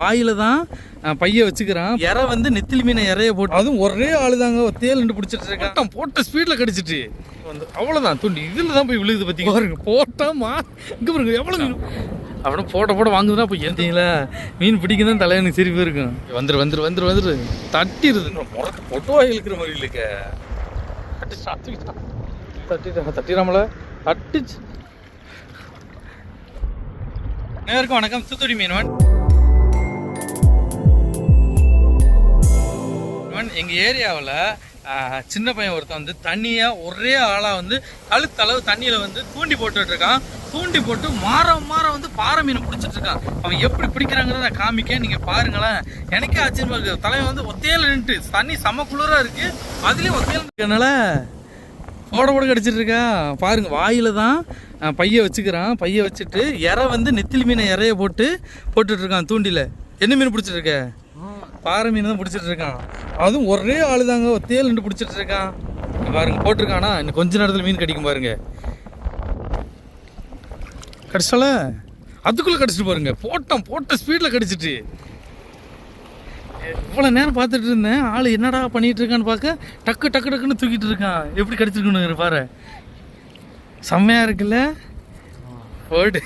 வாயில தான் பைய வச்சுக்கிறான். இறை வந்து நெத்திலி மீனை இறைய போட்டு அதுவும் ஒரே ஆளு தாங்க தேல் நின்று பிடிச்சிட்டு இருக்கான். போட்ட ஸ்பீட்ல கடிச்சிட்டு. வந்து அவ்வளவுதான். துண்டி. இதுல தான் போய் விழுகுது பத்தி பாருங்க போட்டாமா இங்க பாருங்க எவ்வளவு மீன்? அவனும் போட போட வாங்குதுன்னா இப்போ ஏந்தீங்களா? மீன் பிடிக்க தான் தலையனுக்கு சிரிப்பு இருக்கும் வந்துரு வந்துரு வந்துரு வந்துரு. தட்டிடுது முறக்க பொட்டுவா இழுக்கிற மாதிரி இல்லைக்க. தட்டிட்டா தட்டிடாமல தட்டிச்சு அனைவருக்கும் வணக்கம். தூத்துக்குடி மீனவன். மீனவன் எங்கள் ஏரியாவில் சின்ன பையன் ஒருத்தன் வந்து தண்ணியாக ஒரே ஆளாக வந்து கழுத்தளவு தண்ணியில் வந்து தூண்டி போட்டுட்ருக்கான். தூண்டி போட்டு மாறம் மாறம் வந்து பாறை மீன் பிடிச்சிட்ருக்கான். அவன் எப்படி பிடிக்கிறாங்கிறத நான் காமிக்க நீங்கள் பாருங்களேன். எனக்கே ஆச்சரியமாக இருக்குது. தலைவன் வந்து ஒத்தையில் நின்றுட்டு தண்ணி செம குளிராக இருக்குது அதுலேயும் ஒத்தையில் இருக்கனால போட போட கடிச்சிட்டு இருக்கா பாருங்க வாயில தான் பைய வச்சுக்கிறான். பைய வச்சுட்டு இறை வந்து நெத்திலி மீனை இறைய போட்டு போட்டுட்ருக்கான் தூண்டியில் என்ன மீன் பிடிச்சிட்டு பாறை மீன் தான் பிடிச்சிட்டு இருக்கான் அதுவும் ஒரே ஆள் தாங்க தேல் நின்று பிடிச்சிட்டு இருக்கான் பாருங்க போட்டிருக்கானா? இன்னும் கொஞ்ச நேரத்தில் மீன் கிடைக்கும் பாருங்க. கடிச்சால? அதுக்குள்ளே கடிச்சிட்டு பாருங்க. போட்டோம் போட்ட ஸ்பீடில் கடிச்சிட்டு. இவ்வளோ நேரம் பார்த்துட்டு இருந்தேன். ஆள் என்னடா பண்ணிகிட்டு இருக்கான்னு பார்க்க டக்கு டக்கு டக்குன்னு தூக்கிட்டு இருக்கான். எப்படி கடிச்சிருக்கணும் பாரு. செம்மையாக இருக்குல்ல? போட்டு.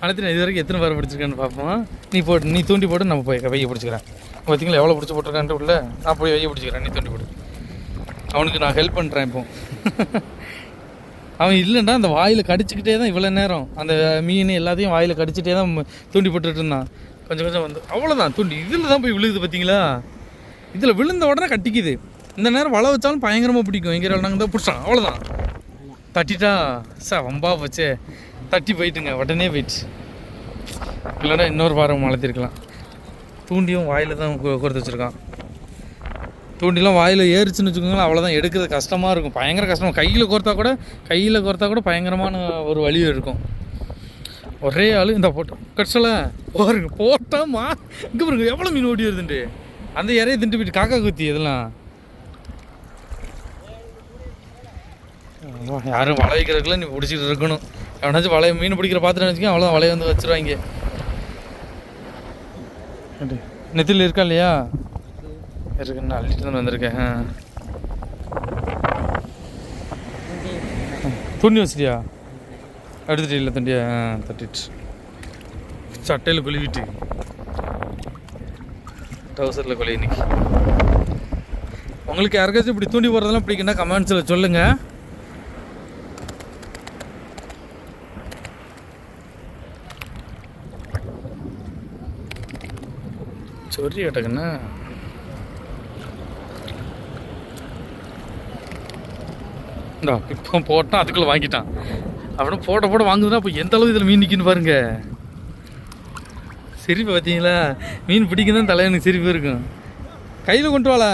அனைத்து இது வரைக்கும் எத்தனை பேர் பிடிச்சிருக்கேன்னு பார்ப்போம். நீ போட்டு நீ தூண்டி போட்டு நம்ம போய் வைய பிடிச்சிக்கிறேன். பார்த்தீங்களா எவ்வளோ பிடிச்சி போட்டிருக்கான்ட்டு உள்ள? நான் போய் வைய பிடிச்சிக்கிறேன் நீ தூண்டி போட்டு அவனுக்கு நான் ஹெல்ப் பண்ணுறேன் இப்போ. அவன் இல்லைண்டா அந்த வாயில் கடிச்சிக்கிட்டே தான் இவ்வளோ நேரம். அந்த மீன் எல்லாத்தையும் வாயில் கடிச்சிட்டே தான் தூண்டி போட்டுட்டு இருந்தான். கொஞ்சம் கொஞ்சம் வந்து அவ்வளோதான் தூண்டி. இதில் தான் போய் விழுகுது பார்த்தீங்களா இதில் விழுந்த உடனே கட்டிக்குது. இந்த நேரம் வள வச்சாலும் பயங்கரமாக பிடிக்கும். எங்கே நாங்கள் தான் பிடிச்சான். அவ்வளோதான் தட்டிட்டா சார் வம்பா போச்சே. தட்டி போயிட்டுங்க உடனே போயிடுச்சு. இல்லைன்னா இன்னொரு பாரம் வளர்த்திருக்கலாம் தூண்டியும் வாயில் தான் கொடுத்து வச்சுருக்கான். தூண்டிலாம் வாயில் ஏறிச்சுன்னு வச்சுக்கோங்களேன் அவ்வளோதான் எடுக்கிறது கஷ்டமாக இருக்கும். பயங்கர கஷ்டம். கையில் கோர்த்தா கூட கையில் கோர்த்தா கூட பயங்கரமான ஒரு வழி இருக்கும். ஒரே ஆள் இந்த போட்டோம். கட்சல பாருங்க போட்டோம்மா இங்கே பாருங்க எவ்வளோ மீன் ஓடி வருதுண்டு அந்த இறையை திண்டு போயிட்டு காக்கா குத்தி இதெல்லாம். ஆமா, யாரும் வலை வைக்கிறதுக்குள்ள நீ பிடிச்சிட்டு இருக்கணும். எவனாச்சும் வலைய மீன் பிடிக்கிற பாத்திரம் வச்சுக்கோ அவ்வளோதான் வலைய வந்து வச்சிருவாங்க. நெத்தியில் இருக்கா இல்லையா? இருக்குன்னு அள்ளிட்டு தான் வந்திருக்கேன். துணி வச்சிட்டியா? எடுத்துட்டு இல்லை தண்டியா தட்டிட்டு. சட்டையில் குழுவிட்டு. ட்ரௌசரில் குழி இன்னைக்கு. உங்களுக்கு யாருக்காச்சும் இப்படி தூண்டி போடுறதெல்லாம் பிடிக்குன்னா கமெண்ட்ஸில் சொல்லுங்கள் சொரி கேட்டக்கண்ணா இந்தா இப்போ போட்டான் அதுக்குள்ளே வாங்கிட்டான். அப்படின்னா போட்ட போட வாங்குதுன்னா அப்போ எந்த அளவு இதில் மீன் நிற்கின்னு பாருங்க. சிரிப்பு பார்த்தீங்களா? மீன் பிடிக்கும் தான் தலையனுக்கு சிரிப்பு இருக்கும். கையில் கொண்டு வாழா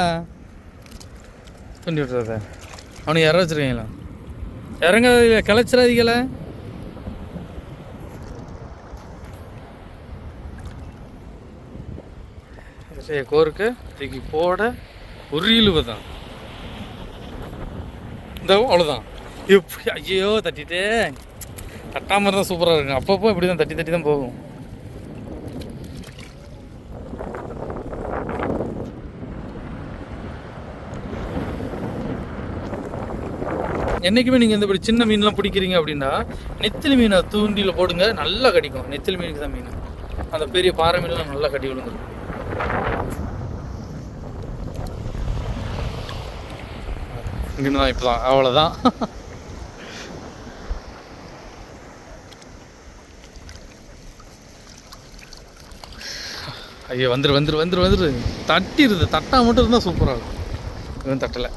தூண்டி விட்டுறத. அவனுக்கு இற வச்சுருக்கீங்களா? இறங்க கிளச்சிடாதீங்களா சரி கோருக்கு தூக்கி போட ஒரு தான் இந்த அவ்வளோதான் எப்படி ஐயோ தட்டிட்டே. தட்டாமல் தான் சூப்பராக இருக்கும். அப்பப்போ இப்படி தான் தட்டி தட்டி தான் போகும். என்றைக்குமே நீங்கள் இந்த இப்படி சின்ன மீன்லாம் பிடிக்கிறீங்க அப்படின்னா நெத்திலி மீனை தூண்டியில் போடுங்க நல்லா கடிக்கும். நெத்திலி மீனுக்கு தான் மீன். அந்த பெரிய பாறை மீன்லாம் நல்லா கட்டி விழுந்துரும். இங்கே தான் இப்போ தான் அவ்வளோதான் ஐயோ வந்துரு வந்துரு வந்துரு வந்துரு. தட்டிடுது தட்டா மட்டும் இருந்தால் சூப்பராக இருக்கும். இதுவும் தட்டலை.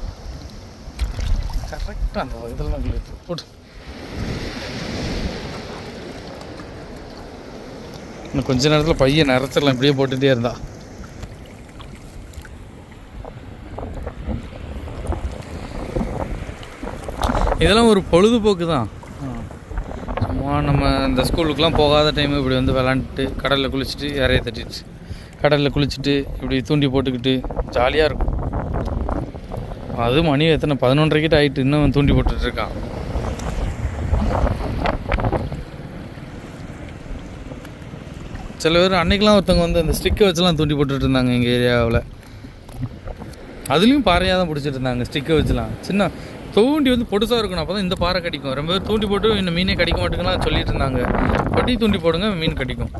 கரெக்டாக அந்த இதெல்லாம் இருக்கு. போட்டு இன்னும் கொஞ்ச நேரத்தில் பையன் நிறச்சிடலாம் இப்படியே போட்டுகிட்டே இருந்தா. இதெல்லாம் ஒரு பொழுதுபோக்கு தான். சும்மா நம்ம இந்த ஸ்கூலுக்குலாம் போகாத டைம் இப்படி வந்து விளாண்டுட்டு கடலில் குளிச்சுட்டு இறைய தட்டிட்டு கடலில் குளிச்சுட்டு இப்படி தூண்டி போட்டுக்கிட்டு ஜாலியாக இருக்கும். அது மணி எத்தனை? பதினொன்றரை கிட்ட ஆயிட்டு இன்னும் தூண்டி போட்டுட்டு இருக்கான். சில பேர் அன்னைக்கெலாம் ஒருத்தவங்க வந்து அந்த ஸ்டிக்கை வச்சுலாம் தூண்டி போட்டுட்டு இருந்தாங்க எங்கள் ஏரியாவில். அதுலேயும் பாறையாக தான் பிடிச்சிட்டு இருந்தாங்க ஸ்டிக்கை வச்சுலாம். சின்ன தூண்டி வந்து பொடுசாக இருக்கணும். அப்போ தான் இந்த பாறை கிடைக்கும். ரொம்ப பேர் தூண்டி போட்டு இந்த மீனே கிடைக்க மாட்டேங்குலாம் சொல்லிட்டு இருந்தாங்க. பட்டி தூண்டி போடுங்க மீன் கிடைக்கும்.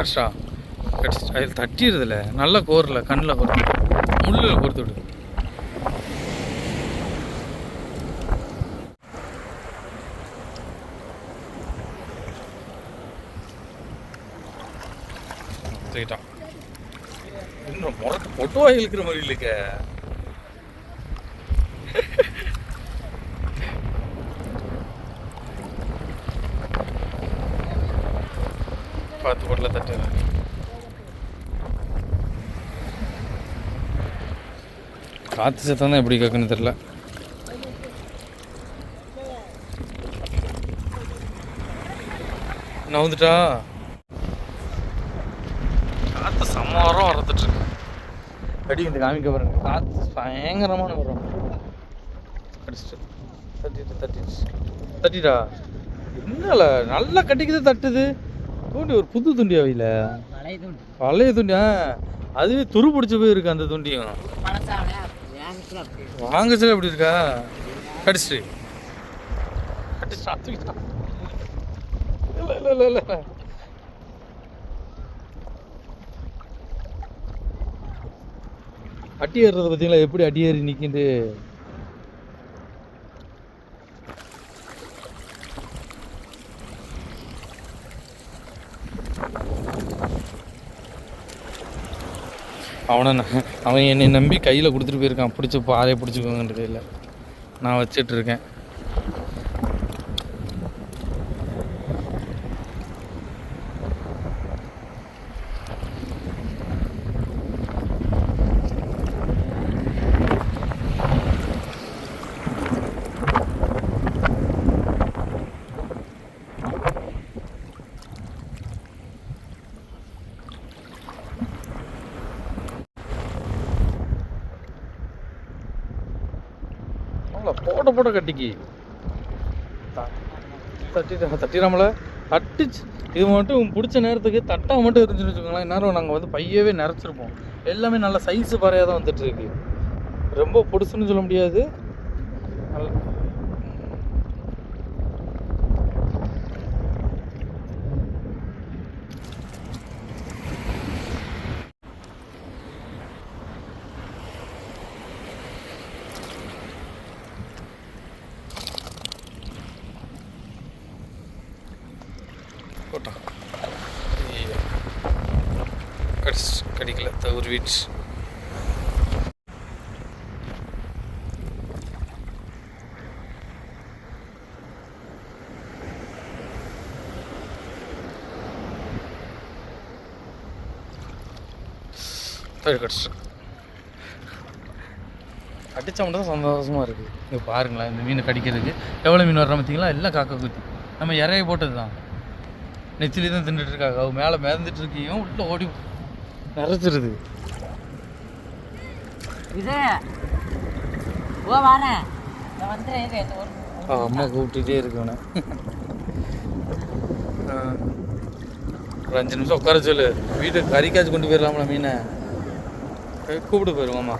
கஷ்டா கடிச்சு அதில் தட்டிடுறதில்ல நல்லா கோரில் கண்ணில் கோர்த்து முள்ளில் கோர்த்து விடு. இன்னும் பொட்டுவா இழுக்கிற மாதிரி இல்லைக்க. பார்த்து பொட்டில் தட்டு. காற்று சத்தம் தான் எப்படி கேட்குன்னு தெரில நவுந்துட்டா காற்று சம்மாரம் வரத்துட்டு இருக்கு இந்த காமிக்க பாருங்க. காற்று பயங்கரமான வரும் அடிச்சிட்டு. தட்டிட்டு தட்டிட்டு. தட்டிடா. என்னல நல்லா கட்டிக்குது தட்டுது. தூண்டி ஒரு புது துண்டி அவையில். பழைய துண்டு. அதுவே துரு பிடிச்சி போயிருக்கு அந்த துண்டியும். வாங்கச்சுல எப்படி இருக்கா. கடிச்சிட்டு கடிச்சிட்டு இல்லை இல்லை இல்லை இல்லை. அட்டி ஏறுறது பார்த்தீங்களா? எப்படி அடி ஏறி நிற்கிது அவனை அவன் என்னை நம்பி கையில் கொடுத்துட்டு போயிருக்கான். பிடிச்சி பாறையை பிடிச்சிக்கோங்கன்ற கையில் நான் வச்சிட்ருக்கேன் போட்ட போட்ட கட்டிக்கு. போட கட்டிக்கி தட்டிடாமல? தட்டுச்சு. இது மட்டும் பிடிச்ச நேரத்துக்கு தட்டா மட்டும் இருந்துச்சுன்னு வச்சுக்கோங்களேன். நேரம் நாங்கள் வந்து பையவே நிறச்சிருப்போம் எல்லாமே நல்ல சைஸு பறையாக தான் வந்துட்டு இருக்கு. ரொம்ப பிடிச்சுன்னு சொல்ல முடியாது. நல்லா போட்டான் ஐயோ. கடிச்சு கடிக்கல தவறிடுச்சு. சரி கடிச்சு. அடிச்சா மட்டும் தான் சந்தோஷமா இருக்குது இங்கே பாருங்களேன் இந்த மீனை கடிக்கிறதுக்கு. எவ்வளோ மீன் வர்ற பார்த்தீங்களா எல்லாம் காக்கா குத்தி நம்ம இறைய போட்டது தான் நெத்திலி தான் தின்னுட்டு இருக்காங்க. மேலே மிதந்துட்டு இருக்கையும் உள்ளே ஓடி நிறைச்சிருது இது ஓ வாரேன். அம்மா கூப்பிட்டுட்டே இருக்கவன. ஒரு அஞ்சு நிமிஷம் உட்கார சொல்லு. வீட்டுக்கு கறிக்காச்சு கொண்டு போயிடலாம்ல மீனை. கூப்பிட்டு போயிடும் அம்மா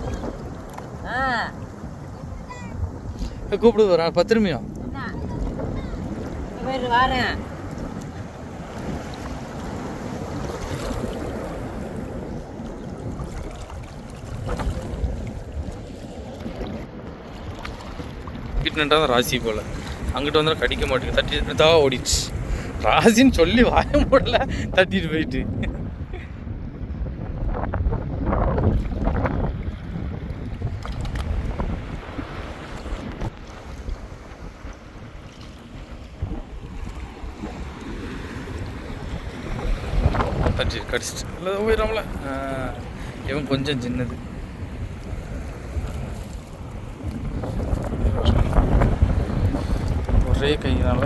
கூப்பிட்டு போகிறேன் பத்து நிமிஷம். வாரேன். வீட்டு தான் ராசி போல. அங்கிட்டு வந்தால் கடிக்க மாட்டேங்குது. தட்டிட்டு தான் ஓடிச்சு ராசின்னு சொல்லி வாய போடல தட்டிட்டு போயிட்டு. தட்டி கடிச்சிட்டு. இல்லை போயிடாமல இவன் கொஞ்சம் சின்னது ஒரே கையினால்.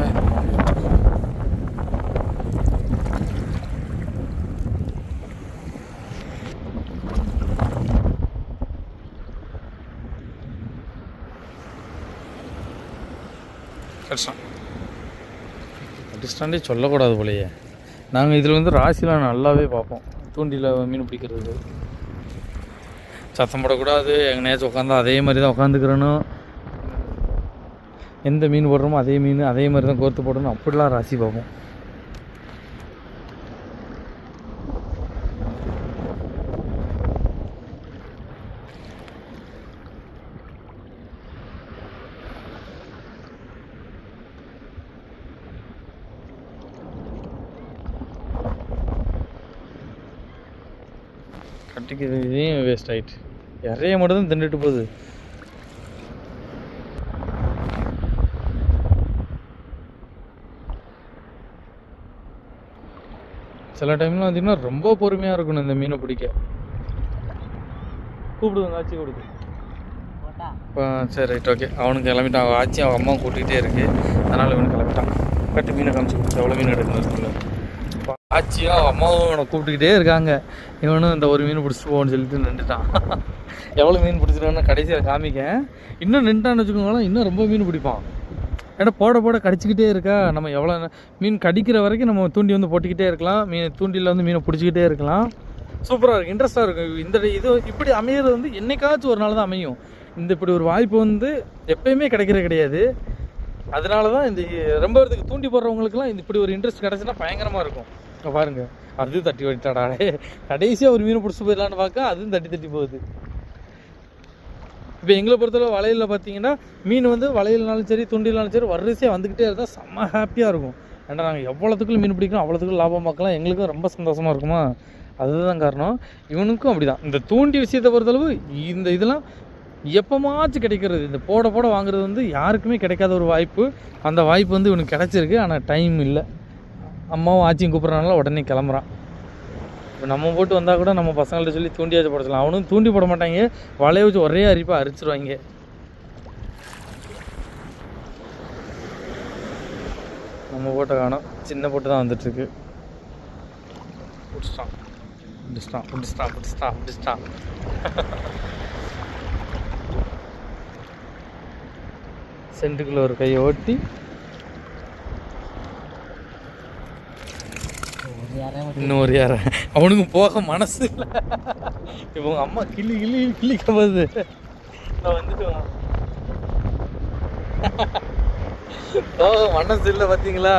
கஷ்டம் அடிஸ்டாண்டே சொல்லக்கூடாது போலயே. நாங்கள் இதில் வந்து ராசிலாம் நல்லாவே பார்ப்போம். தூண்டியில் மீன் பிடிக்கிறது. சத்தம் போடக்கூடாது. எங்கேயாச்சும் உட்காந்தா அதே மாதிரி தான் உட்காந்துக்கிறனும் எந்த மீன் போடுறோமோ அதே மீன் அதே மாதிரி தான் கோர்த்து போடணும். அப்படிலாம் ராசி பார்ப்போம் கட்டிக்கிறது இதையும் வேஸ்ட் ஆயிட்டு. இறைய மட்டும் தான் தின்னுட்டு போகுது. சில டைம்லாம் பார்த்தீங்கன்னா ரொம்ப பொறுமையாக இருக்கணும் இந்த மீனை பிடிக்க. கூப்பிடுவாங்க ஆச்சி கொடுக்கு சரி ரைட் ஓகே அவனுக்கு கிளம்பிட்டான் அவன் ஆச்சி அவன் அம்மா கூட்டிகிட்டே இருக்கு. அதனால் இவனுக்கு கிளம்பிட்டான். கட்டு மீனை காமிச்சு கொடுத்து எவ்வளோ மீன் எடுக்கணும் ஆச்சியும் அவன் அம்மாவும் அவனை கூப்பிட்டுக்கிட்டே இருக்காங்க. இவனும் இந்த ஒரு மீன் பிடிச்சிட்டு போகணும்னு சொல்லிட்டு நின்றுட்டான். எவ்வளோ மீன் பிடிச்சிருக்கான்னு கடைசியில் காமிக்க இன்னும் நின்றுட்டான்னு வச்சுக்கோங்களேன் இன்னும் ரொம்ப மீன் பிடிப்பான். ஏன்னா போட போட கடிச்சிக்கிட்டே இருக்கா? நம்ம எவ்வளோ மீன் கடிக்கிற வரைக்கும் நம்ம தூண்டி வந்து போட்டுக்கிட்டே இருக்கலாம். மீன் தூண்டியில் வந்து மீனை பிடிச்சிக்கிட்டே இருக்கலாம். சூப்பராக இருக்கும். இன்ட்ரெஸ்ட்டாக இருக்கும். இந்த இது இப்படி அமையிறது வந்து என்றைக்காச்சும் ஒரு நாள் தான் அமையும். இந்த இப்படி ஒரு வாய்ப்பு வந்து எப்பயுமே கிடைக்கிறது கிடையாது. அதனால தான் இந்த ரொம்ப பேர்த்துக்கு தூண்டி போடுறவங்களுக்குலாம் இந்த இப்படி ஒரு இன்ட்ரெஸ்ட் கிடச்சுன்னா பயங்கரமாக இருக்கும். பாருங்கள் பாருங்க. அது தட்டி விட்டாடா கடைசியாக ஒரு மீனை பிடிச்சி போயிடலான்னு பார்க்க அதுவும் தட்டி தட்டி போகுது. இப்போ எங்களை பொறுத்தளவு வலையில் பார்த்தீங்கன்னா மீன் வந்து வலையிலனாலும் சரி துண்டிலாலும் சரி வரிசையாக வந்துக்கிட்டே இருந்தால் செம்ம ஹாப்பியாக இருக்கும். ஏன்னா நாங்கள் எவ்வளோத்துக்குள்ள மீன் பிடிக்கணும் அவ்வளோத்துக்குள்ள லாபம் பார்க்கலாம். எங்களுக்கும் ரொம்ப சந்தோஷமாக இருக்குமா? அதுதான் காரணம். இவனுக்கும் அப்படி தான் இந்த தூண்டி விஷயத்தை பொறுத்தளவு இந்த இதெல்லாம் எப்போமாச்சும் கிடைக்கிறது. இந்த போட போட வாங்குறது வந்து யாருக்குமே கிடைக்காத ஒரு வாய்ப்பு. அந்த வாய்ப்பு வந்து இவனுக்கு கிடைச்சிருக்கு. ஆனால் டைம் இல்லை. அம்மாவும் ஆச்சியும் கூப்பிட்றனால உடனே கிளம்புறான். இப்போ நம்ம போட்டு வந்தால் கூட நம்ம பசங்கள்ட்ட சொல்லி தூண்டியாச்சும் போட சொல்லலாம் அவனும் தூண்டி போட மாட்டாங்க. வலைய வச்சு ஒரே அரிப்பாக அரிச்சிருவாங்க. நம்ம போட்டை காணோம். சின்ன போட்டு தான் வந்துட்டுருக்கு. பிடிச்சிட்டான். பிடிச்சிட்டான். பிடிச்சிட்டான் பிடிச்சிட்டான் பிடிச்சிட்டான். சென்ட்டுக்குள்ள ஒரு கையை ஓட்டி இன்னொரு யார? அவனுக்கு போக மனசு இல்லை. இப்போ உங்க அம்மா கிள்ளி கிள்ளி கிள்ளிக்க போகுது நான் வந்துட்டு போக மனசு இல்லை பார்த்தீங்களா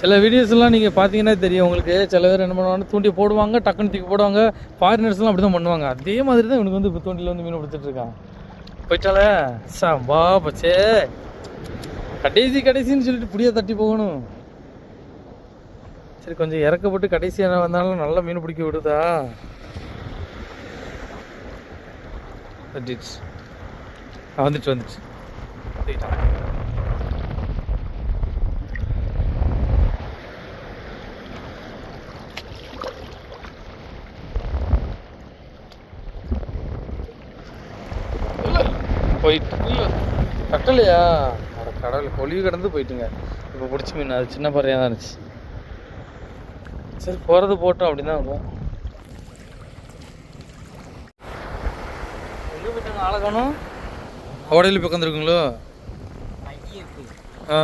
சில வீடியோஸ்லாம் நீங்கள் பார்த்தீங்கன்னா தெரியும். உங்களுக்கு சில பேர் என்ன பண்ணுவாங்க தூண்டி போடுவாங்க டக்குன்னு தூக்கி போடுவாங்க. ஃபாரினர்ஸ்லாம் அப்படி தான் பண்ணுவாங்க. அதே மாதிரி தான் இவனுக்கு வந்து இப்போ தூண்டியில் வந்து மீன் பிடிச்சிட்டு இருக்கான். போயிட்டாலே? சாம்பா பச்சே. கடைசி கடைசின்னு சொல்லிட்டு புடியா தட்டி போகணும். சரி கொஞ்சம் இறக்கப்பட்டு கடைசியாக வந்தாலும் நல்லா மீன் பிடிக்க விடுதா? வந்துடுச்சு வந்துச்சு வந்துச்சு. போயிட்டு இல்லை கட்டலையா அட கடவுள் கொலிவு கிடந்து போயிட்டுங்க. இப்போ பிடிச்ச மீன் அது சின்ன பறையாக தான் இருந்துச்சு. சரி போகிறது போட்டோம் அப்படின்னு தான் இருக்கும். எங்கே போயிட்டாங்க ஆளை காணும்? ஓடையில் போய் உட்காந்துருக்குங்களோ பைய இருக்கு. ஆ.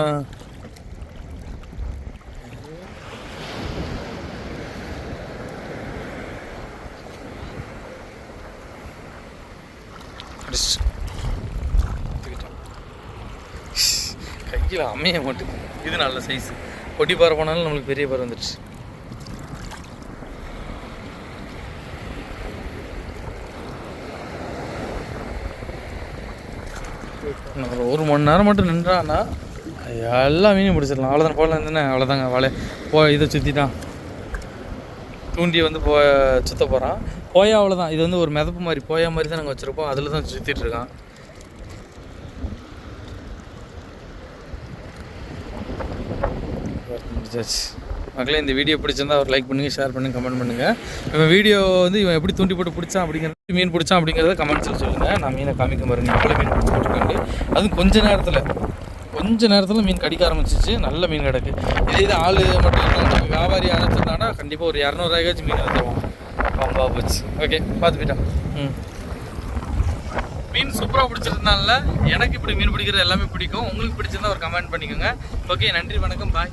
கீழே அமைய மாட்டுது. இது நல்ல சைஸ் பொட்டி பாறை போனாலும் நம்மளுக்கு பெரிய பாறை வந்துடுச்சு ஒரு ஒரு மணி நேரம் மட்டும் நின்றான்னா எல்லாம் மீனையும் பிடிச்சிடலாம். அவ்வளோதான் போகலாம் இருந்தேனே அவ்வளோதாங்க வலை. போ இதை சுற்றிட்டான் தூண்டியை வந்து போ சுற்ற போகிறான் போயா அவ்வளோதான் இது வந்து ஒரு மிதப்பு மாதிரி போயா மாதிரி தான் நாங்கள் வச்சுருக்கோம். அதில் தான் சுற்றிட்டு இருக்கான் மக்களே இந்த வீடியோ பிடிச்சிருந்தா ஒரு லைக் பண்ணுங்கள் ஷேர் பண்ணுங்கள் கமெண்ட் பண்ணுங்கள் இவன் வீடியோ வந்து இவன் எப்படி தூண்டி போட்டு பிடிச்சான் அப்படிங்கிறது மீன் பிடிச்சான் அப்படிங்கிறத கமெண்ட்ஸில் சொல்லுங்கள் நான் மீனை காமிக்க பாருங்க எவ்வளோ மீன் பிடிச்சி போட்டுருக்காங்க. அதுவும் கொஞ்ச நேரத்தில் கொஞ்ச நேரத்தில் மீன் கடிக்க ஆரம்பிச்சிச்சு. நல்ல மீன் கிடக்கு. இதே இது ஆள் மட்டும் இருந்தாலும் வியாபாரி அழைச்சிருந்தாங்கன்னா கண்டிப்பாக ஒரு இரநூறுவாய்க்காச்சும் மீன் வந்துடுவோம் ரொம்ப போச்சு. ஓகே பார்த்து ம். மீன் சூப்பராக பிடிச்சிருந்தனால எனக்கு இப்படி மீன் பிடிக்கிறது எல்லாமே பிடிக்கும். உங்களுக்கு பிடிச்சிருந்தா ஒரு கமெண்ட் பண்ணிக்கோங்க. ஓகே நன்றி வணக்கம் பாய்